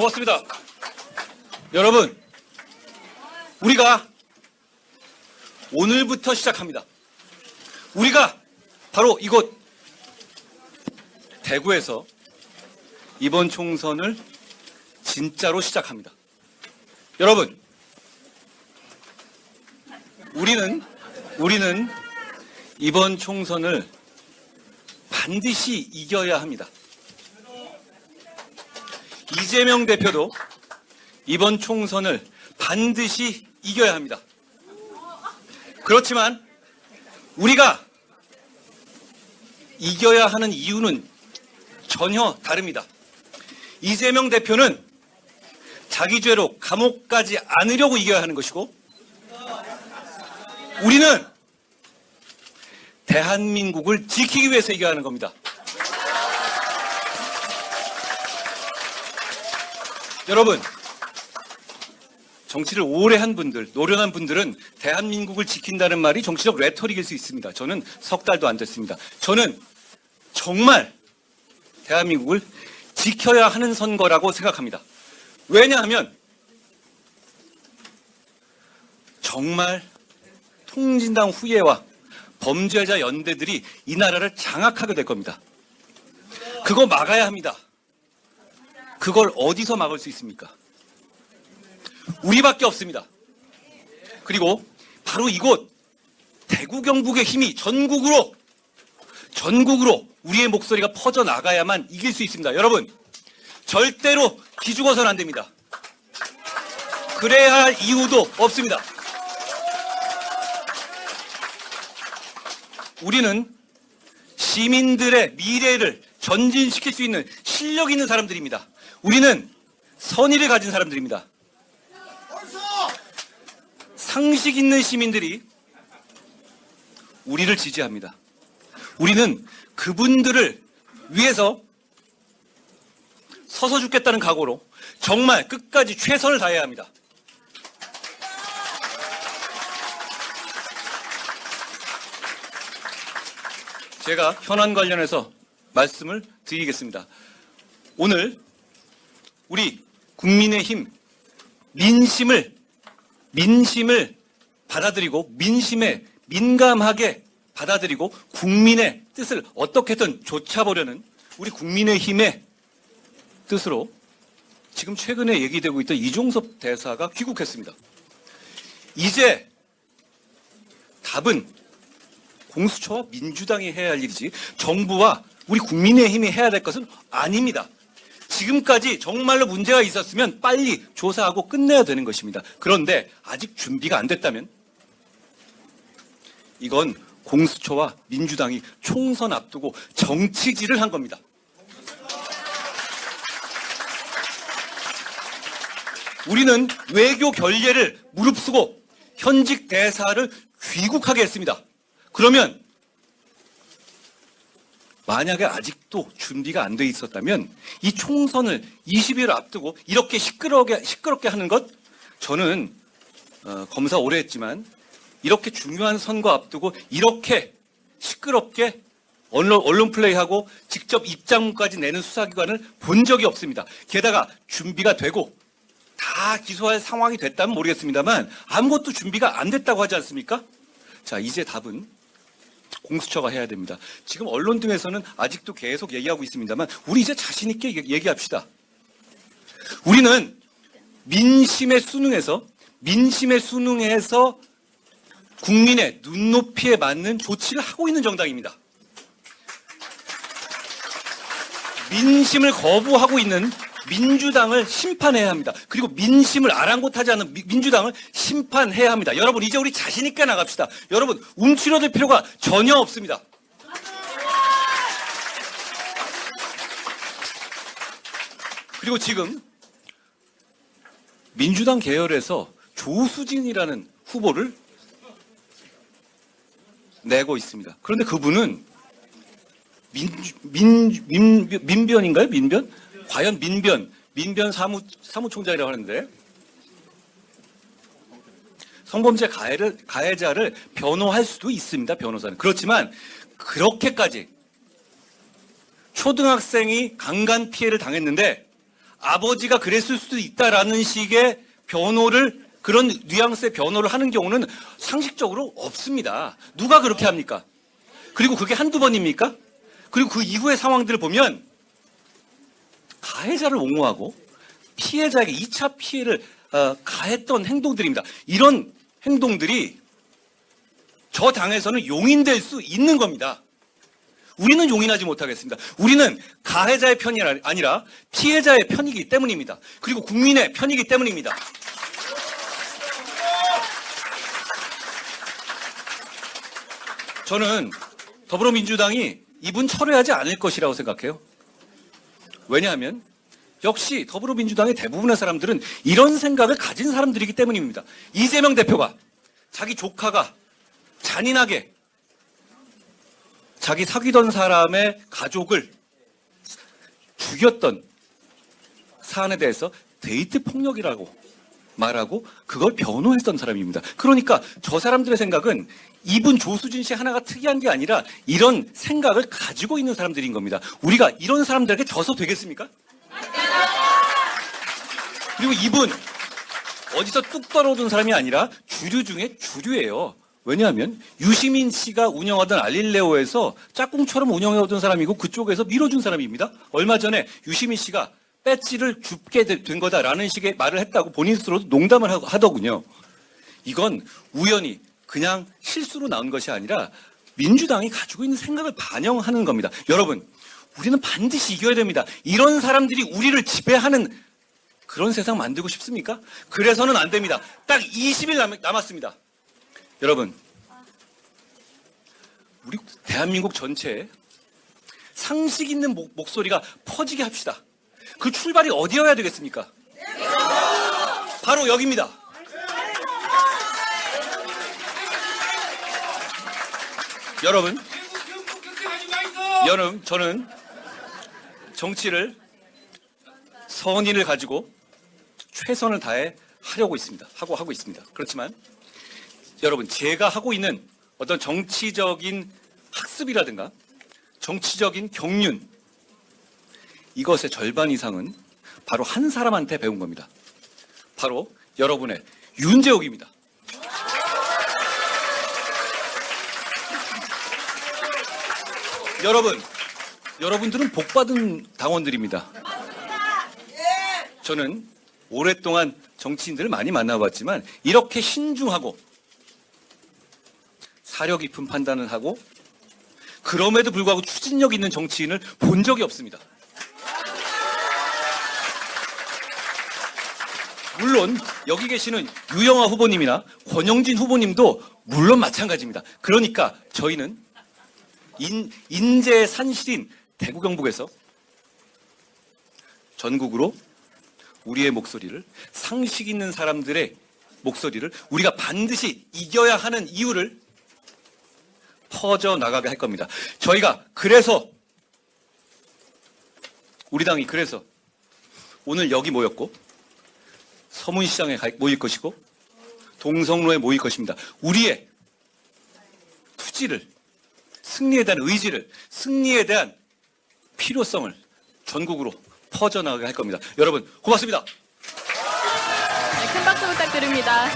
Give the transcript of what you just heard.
고맙습니다. 여러분, 우리가 오늘부터 시작합니다. 우리가 바로 이곳 대구에서 이번 총선을 진짜로 시작합니다. 여러분, 우리는 우리는 이번 총선을 반드시 이겨야 합니다. 이재명 대표도 이번 총선을 반드시 이겨야 합니다. 그렇지만 우리가 이겨야 하는 이유는 전혀 다릅니다. 이재명 대표는 자기 죄로 감옥 가지 않으려고 이겨야 하는 것이고 우리는 대한민국을 지키기 위해서 이겨야 하는 겁니다. 여러분, 정치를 오래 한 분들, 노련한 분들은 대한민국을 지킨다는 말이 정치적 레토릭일 수 있습니다. 저는 석 달도 안 됐습니다. 저는 정말 대한민국을 지켜야 하는 선거라고 생각합니다. 왜냐하면 정말 통진당 후예와 범죄자 연대들이 이 나라를 장악하게 될 겁니다. 그거 막아야 합니다. 그걸 어디서 막을 수 있습니까? 우리밖에 없습니다. 그리고 바로 이곳 대구 경북의 힘이 전국으로 전국으로 우리의 목소리가 퍼져 나가야만 이길 수 있습니다. 여러분, 절대로 기죽어서는 안 됩니다. 그래야 할 이유도 없습니다. 우리는 시민들의 미래를 전진시킬 수 있는 실력 있는 사람들입니다. 우리는 선의를 가진 사람들입니다. 상식 있는 시민들이 우리를 지지합니다. 우리는 그분들을 위해서 서서 죽겠다는 각오로 정말 끝까지 최선을 다해야 합니다. 제가 현안 관련해서 말씀을 드리겠습니다. 오늘 우리 국민의힘 민심을 민심을 받아들이고 민심에 민감하게 받아들이고 국민의 뜻을 어떻게든 쫓아보려는 우리 국민의힘의 뜻으로 지금 최근에 얘기되고 있던 이종섭 대사가 귀국했습니다. 이제 답은 공수처와 민주당이 해야 할 일이지 정부와 우리 국민의힘이 해야 될 것은 아닙니다. 지금까지 정말로 문제가 있었으면 빨리 조사하고 끝내야 되는 것입니다. 그런데 아직 준비가 안 됐다면 이건 공수처와 민주당이 총선 앞두고 정치질을 한 겁니다. 우리는 외교 결례를 무릅쓰고 현직 대사를 귀국하게 했습니다. 그러면 만약에 아직도 준비가 안 돼 있었다면 이 총선을 20일 앞두고 이렇게 시끄럽게 시끄럽게 하는 것 저는 어, 검사 오래 했지만 이렇게 중요한 선거 앞두고 이렇게 시끄럽게 언론, 언론 플레이하고 직접 입장문까지 내는 수사기관을 본 적이 없습니다. 게다가 준비가 되고 다 기소할 상황이 됐다면 모르겠습니다만 아무것도 준비가 안 됐다고 하지 않습니까? 자, 이제 답은 공수처가 해야 됩니다. 지금 언론 등에서는 아직도 계속 얘기하고 있습니다만 우리 이제 자신 있게 얘기- 얘기합시다. 우리는 민심의 수능에서 민심의 수능에서 국민의 눈높이에 맞는 조치를 하고 있는 정당입니다. 민심을 거부하고 있는 민주당을 심판해야 합니다. 그리고 민심을 아랑곳하지 않는 미- 민주당을 심판해야 합니다. 여러분 이제 우리 자신 있게 나갑시다. 여러분 움츠러들 필요가 전혀 없습니다. 그리고 지금 민주당 계열에서 조수진이라는 후보를 내고 있습니다. 그런데 그분은 민, 민, 민, 민변인가요? 민변? 과연 민변, 민변 사무, 사무총장이라고 하는데 성범죄 가해를, 가해자를 변호할 수도 있습니다. 변호사는. 그렇지만 그렇게까지 초등학생이 강간 피해를 당했는데 아버지가 그랬을 수도 있다라는 식의 변호를 그런 뉘앙스의 변호를 하는 경우는 상식적으로 없습니다. 누가 그렇게 합니까? 그리고 그게 한두 번입니까? 그리고 그 이후의 상황들을 보면 가해자를 옹호하고 피해자에게 2차 피해를 어, 가했던 행동들입니다. 이런 행동들이 저 당에서는 용인될 수 있는 겁니다. 우리는 용인하지 못하겠습니다. 우리는 가해자의 편이 아니라 피해자의 편이기 때문입니다. 그리고 국민의 편이기 때문입니다. 저는 더불어민주당이 이분 철회하지 않을 것이라고 생각해요. 왜냐하면 역시 더불어민주당의 대부분의 사람들은 이런 생각을 가진 사람들이기 때문입니다. 이재명 대표가 자기 조카가 잔인하게 자기 사귀던 사람의 가족을 죽였던 사안에 대해서 데이트 폭력이라고 말하고 그걸 변호했던 사람입니다. 그러니까 저 사람들의 생각은 이분 조수진 씨 하나가 특이한 게 아니라 이런 생각을 가지고 있는 사람들인 겁니다. 우리가 이런 사람들에게 져서 되겠습니까? 그리고 이분 어디서 뚝 떨어진 사람이 아니라 주류 중에 주류예요. 왜냐하면 유시민 씨가 운영하던 알릴레오에서 짝꿍처럼 운영해오던 사람이고 그쪽에서 밀어준 사람입니다. 얼마 전에 유시민 씨가 배지를 줍게 되- 된 거다라는 식의 말을 했다고 본인 스스로도 농담을 하- 하더군요. 이건 우연히 그냥 실수로 나온 것이 아니라 민주당이 가지고 있는 생각을 반영하는 겁니다. 여러분, 우리는 반드시 이겨야 됩니다. 이런 사람들이 우리를 지배하는 그런 세상 만들고 싶습니까? 그래서는 안 됩니다. 딱 20일 남, 남았습니다. 여러분, 우리 대한민국 전체에 상식 있는 목, 목소리가 퍼지게 합시다. 그 출발이 어디여야 되겠습니까? 바로 여기입니다. 여러분, 여러분, 저는 정치를 선의를 가지고 최선을 다해 하려고 있습니다. 하고 하고 있습니다. 그렇지만 여러분, 제가 하고 있는 어떤 정치적인 학습이라든가 정치적인 경륜 이것의 절반 이상은 바로 한 사람한테 배운 겁니다. 바로 여러분의 윤재옥입니다. 여러분, 여러분들은 복받은 당원들입니다. 저는 오랫동안 정치인들을 많이 만나봤지만 이렇게 신중하고 사려 깊은 판단을 하고 그럼에도 불구하고 추진력 있는 정치인을 본 적이 없습니다. 물론 여기 계시는 유영아 후보님이나 권영진 후보님도 물론 마찬가지입니다. 그러니까 저희는 인, 인재 산실인 대구 경북에서 전국으로 우리의 목소리를 상식 있는 사람들의 목소리를 우리가 반드시 이겨야 하는 이유를 퍼져 나가게 할 겁니다. 저희가 그래서 우리 당이 그래서 오늘 여기 모였고 서문시장에 가- 모일 것이고 동성로에 모일 것입니다. 우리의 투지를 승리에 대한 의지를 승리에 대한 필요성을 전국으로 퍼져나가게 할 겁니다. 여러분 고맙습니다. 네, 큰 박수 부탁드립니다.